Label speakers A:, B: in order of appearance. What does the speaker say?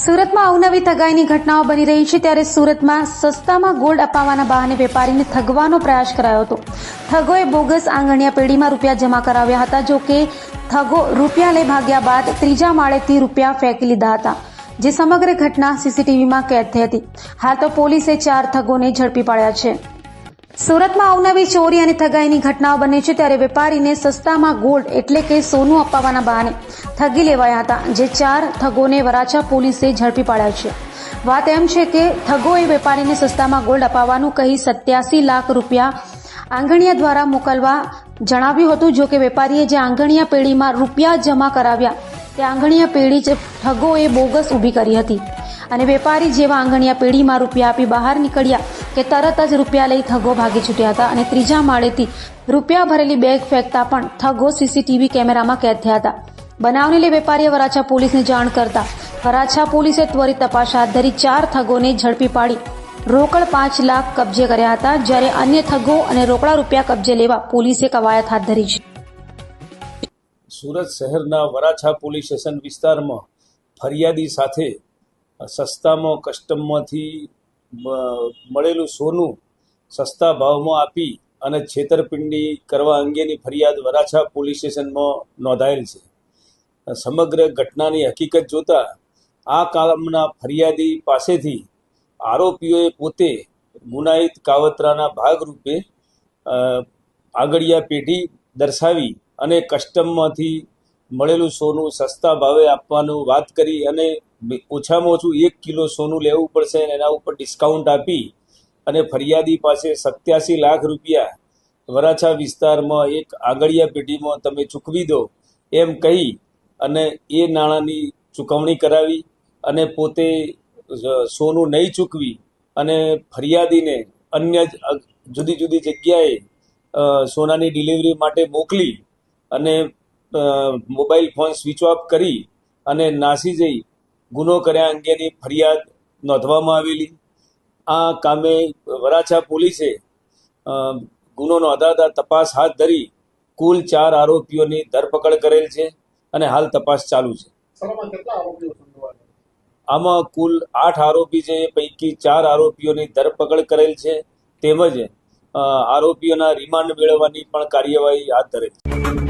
A: સુરતમાં અવનવી ઠગાઈની ઘટનાઓ બની રહી છે ત્યારે સુરતમાં સસ્તામાં ગોલ્ડ અપાવવાના બહાને વેપારીને ઠગવાનો પ્રયાસ કરાયો હતો. ઠગોએ બોગસ આંગણિયા પેઢીમાં રૂપિયા જમા કરાવ્યા હતા, જો કે ઠગો રૂપિયા લઈ ભાગ્યા બાદ ત્રીજા માળેથી રૂપિયા ફેંકી લીધા હતા, જે સમગ્ર ઘટના સીસીટીવીમાં કેદ થઈ હતી. હાલ તો પોલીસે ચાર ઠગોને ઝડપી પાડ્યા છે. સુરતમાં અવનવી ચોરી અને ઠગાઈની ઘટનાઓ બની છે ત્યારે વેપારીને સસ્તામાં ગોલ્ડ એટલે કે સોનું અપાવવાના બહાને ઠગી લેવાયા હતા, જે ચાર ઠગોને વરાછા પોલીસે ઝડપી પાડ્યા છે. વાત એમ છે કે ઠગોએ વેપારીને સસ્તામાં ગોલ્ડ અપાવવાનું કહી સત્યાસી લાખ રૂપિયા આંગણિયા દ્વારા મોકલવા જણાવ્યું હતું. જો કે વેપારીએ જે આંગણિયા પેઢીમાં રૂપિયા જમા કરાવ્યા, તે આંગણિયા પેઢી જ ઠગોએ બોગસ ઊભી કરી હતી. અને વેપારી જેવા આંગણિયા પેઢીમાં રૂપિયા આપી બહાર નીકળ્યા. કે તરત જ રૂપિયા લઈ ઠગો ભાગી છૂટ્યા હતા અને ત્રીજા માળેથી રૂપિયા ભરેલી બેગ ફેંકતા પણ ઠગો સીસીટીવી કેમેરામાં કેદ થયા હતા. બનાવને લઈ વેપારીએ વરાછા પોલીસને જાણ કરતા વરાછા પોલીસે ત્વરિત તપાસ હાથ ધરી ચાર ઠગોને ઝડપી પાડી. રોકડ પાંચ લાખ કબજે કર્યા હતા જ્યારે અન્ય ઠગો અને રોકડા રૂપિયા કબજે લેવા પોલીસે કવાયત હાથ ધરી છે.
B: સુરત શહેરના વરાછા પોલીસ સ્ટેશન વિસ્તારમાં ફરિયાદી સાથે સસ્તામાં, કસ્ટમમાંથી મળેલું સોનું સસ્તા ભાવમાં આપી અને છેતરપિંડી કરવા અંગેની ફરિયાદ વરાછા પોલીસ સ્ટેશનમાં નોંધાયેલ છે. સમગ્ર ઘટનાની હકીકત જોતા આ કામના ફરિયાદી પાસેથી આરોપીઓએ પોતે ગુનાહિત કાવતરાના ભાગરૂપે આગળિયા પેઢી દર્શાવી અને કસ્ટમમાંથી મળેલું સોનું સસ્તા ભાવે આપવાનું વાત કરી અને ઓછામાં ઓછું એક કિલો સોનું લેવું પડશે અને એના ઉપર ડિસ્કાઉન્ટ આપી અને ફરિયાદી પાસે સત્યાસી લાખ રૂપિયા વરાછા વિસ્તારમાં એક આગળિયા પેઢીમાં તમે ચૂકવી દો એમ કહી અને એ નાણાંની ચૂકવણી કરાવી અને પોતે સોનું નહીં ચૂકવી અને ફરિયાદીને અન્ય જુદી જુદી જગ્યાએ સોનાની ડિલિવરી માટે મોકલી અને મોબાઈલ ફોન સ્વિચ ઓફ કરી અને નાસી જઈ ગુનો કર્યા અંગેની ફરિયાદ નોંધવામાં આવેલી. આ કામે વરાછા પોલીસે ગુનો નોંધાતા તપાસ હાથ ધરી કુલ ચાર આરોપીઓની ધરપકડ કરેલ છે અને હાલ તપાસ ચાલુ છે. આમાં કુલ આઠ આરોપી છે એ પૈકી ચાર આરોપીઓની ધરપકડ કરેલ છે તેમજ આરોપીઓના રિમાન્ડ મેળવવાની પણ કાર્યવાહી હાથ ધરેલ છે.